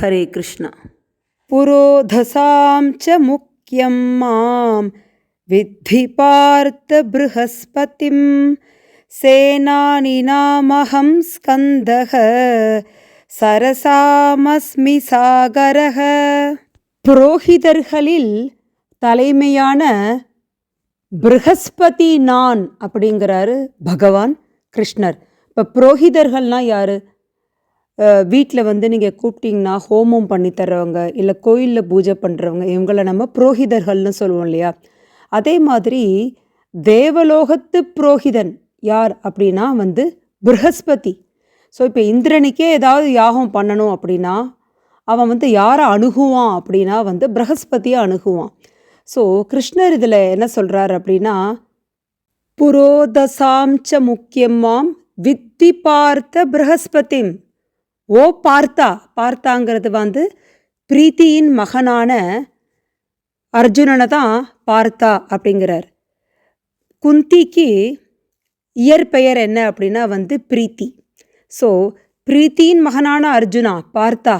ஹரே கிருஷ்ணா. புரோதசாம் ச முக்கியம் மாம். வித்தி பார்த்த ப்ருஹஸ்பதிம் சேனானினாமஹம் ஸ்கந்தக. சரசாமஸ்மி சாகரக. புரோகிதர்களில் தலைமையான ப்ரஹஸ்பதி நான் அப்படிங்கிறாரு பகவான் கிருஷ்ணர். இப்போ புரோகிதர்கள்னால் யார்? வீட்டில் வந்து நீங்கள் கூப்பிட்டிங்கன்னா ஹோமம் பண்ணி தர்றவங்க இல்லை கோயிலில் பூஜை பண்ணுறவங்க இவங்கள நம்ம புரோகிதர்கள்னு சொல்லுவோம் இல்லையா? அதே மாதிரி தேவலோகத்து புரோகிதன் யார் அப்படின்னா வந்து ப்ரஹஸ்பதி ஸோ இப்போ இந்திரனுக்கே ஏதாவது யாகம் பண்ணணும் அப்படின்னா அவன் வந்து யாரை அணுகுவான் அப்படின்னா வந்து ப்ரஹஸ்பதியை அணுகுவான். ஸோ கிருஷ்ணர் இதில் என்ன சொல்கிறார் அப்படின்னா புரோதசாம்ச முக்கியமாம் வித்தி பார்த்த ப்ரஹஸ்பதிம் ஓ பார்த்தா பார்த்தாங்கிறது வந்து பிரீத்தியின் மகனான அர்ஜுனனை தான் பார்த்தா அப்படிங்கிறார். குந்திக்கு இயற்பெயர் என்ன அப்படின்னா வந்து பிரீத்தி. ஸோ பிரீத்தியின் மகனான அர்ஜுனா பார்த்தா.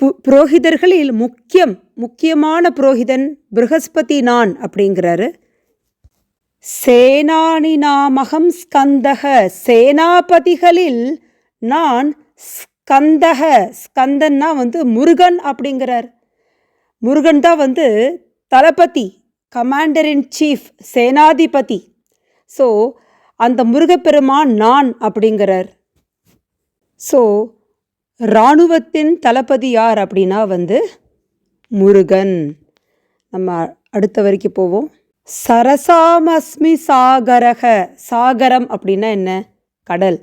பு புரோகிதர்களில் முக்கியம் முக்கியமான புரோகிதன் ப்ரஹஸ்பதி நான் அப்படிங்கிறாரு. சேனானி நாமகம் ஸ்கந்தக சேனாபதிகளில் நான் ஸ்கந்தக ஸ்கந்தன்னா வந்து முருகன் அப்படிங்கிறார். முருகன் தான் வந்து தளபதி கமாண்டர் இன் சீஃப் சேனாதிபதி. ஸோ அந்த முருகப்பெருமான் நான் அப்படிங்கிறார். ஸோ இராணுவத்தின் தளபதி யார் அப்படின்னா வந்து முருகன். நம்ம அடுத்த வரைக்கும் போவோம். சரசாமஸ்மி சாகரக சாகரம் அப்படின்னா என்ன? கடல்.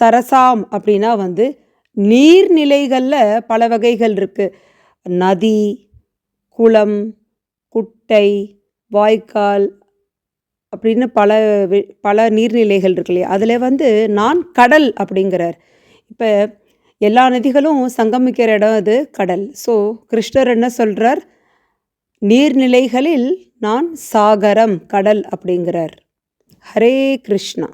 சரசாம் அப்படின்னா வந்து நீர்நிலைகளில் பல வகைகள் இருக்குது நதி குளம் குட்டை வாய்க்கால் அப்படின்னு பல பல நீர்நிலைகள் இருக்கு இல்லையா? அதில் வந்து நான் கடல் அப்படிங்கிறார். இப்போ எல்லா நதிகளும் சங்கமிக்கிற இடம் அது கடல். ஸோ கிருஷ்ணர் என்ன சொல்கிறார் நீர்நிலைகளில் நான் சாகரம் கடல் அப்படிங்கிறார். ஹரே கிருஷ்ணா.